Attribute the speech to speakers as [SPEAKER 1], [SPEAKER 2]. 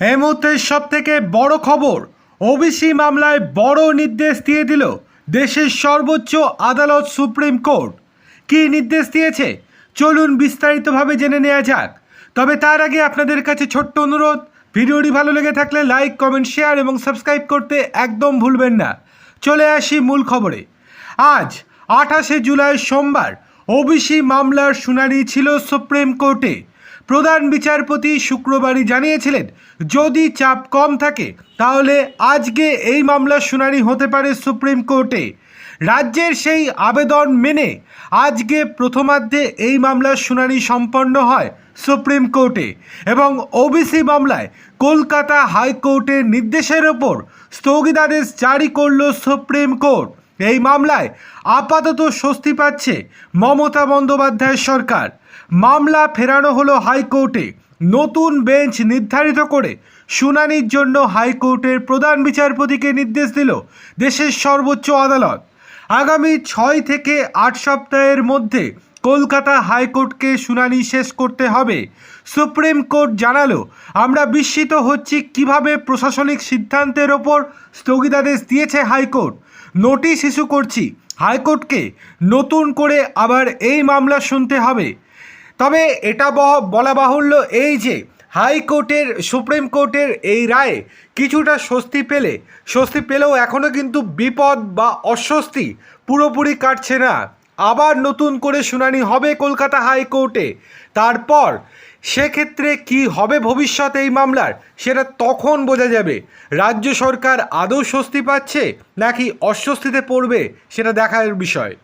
[SPEAKER 1] এই মুহূর্তে সব থেকে বড় খবর, ওবিসি মামলায় বড় নির্দেশ দিয়ে দিল দেশের সর্বোচ্চ আদালত সুপ্রিম কোর্ট। কী নির্দেশ দিয়েছে? চলুন বিস্তারিতভাবে জেনে নেওয়া যাক। তবে তার আগে আপনাদের কাছে ছোট্ট অনুরোধ, ভিডিওটি ভালো লেগে থাকলে লাইক, কমেন্ট, শেয়ার এবং সাবস্ক্রাইব করতে একদম ভুলবেন না। চলে আসি মূল খবরে। আজ, আঠাশে জুলাই সোমবার, ওবিসি মামলার শুনানি ছিল সুপ্রিম কোর্টে। প্রধান বিচারপতি শুক্রবারই জানিয়েছিলেন, যদি চাপ কম থাকে, তাহলে আজকে এই মামলার শুনানি হতে পারে সুপ্রিম কোর্টে। রাজ্যের সেই আবেদন মেনে আজকে প্রথমার্ধে এই মামলার শুনানি সম্পন্ন হয় সুপ্রিম কোর্টে এবং ওবিসি মামলায় কলকাতা হাইকোর্টের নির্দেশের ওপর স্থগিতাদেশ জারি করল সুপ্রিম কোর্ট। এই মামলায় আপাতত স্বস্তি পাচ্ছে মমতা বন্দ্যোপাধ্যায়ের সরকার। মামলা ফেরানো হলো হাইকোর্টে। নতুন বেঞ্চ নির্ধারিত করে শুনানির জন্য হাইকোর্টের প্রধান বিচারপতিকে নির্দেশ দিল দেশের সর্বোচ্চ আদালত। আগামী ছয় থেকে আট সপ্তাহের মধ্যে কলকাতা হাইকোর্টকে শুনানি শেষ করতে হবে। সুপ্রিম কোর্ট জানালো, আমরা বিস্মিত হচ্ছি কীভাবে প্রশাসনিক সিদ্ধান্তের ওপর স্থগিতাদেশ দিয়েছে হাইকোর্ট। নোটিশ ইস্যু করছি। হাইকোর্টকে নতুন করে আবার এই মামলা শুনতে হবে। তবে এটা বলা বাহুল্য এই যে, হাইকোর্টের, সুপ্রিম কোর্টের এই রায়ে কিছুটা স্বস্তি পেলে স্বস্তি পেলেও এখনও কিন্তু বিপদ বা অস্বস্তি পুরোপুরি কাটছে না। আবার নতুন করে শুনানি হবে কলকাতা হাইকোর্টে। তারপর সেক্ষেত্রে কি হবে ভবিষ্যতে এই মামলার, সেটা তখন বোঝা যাবে। রাজ্য সরকার আদৌ স্বস্তি পাচ্ছে নাকি অস্বস্তিতে পড়বে, সেটা দেখার বিষয়।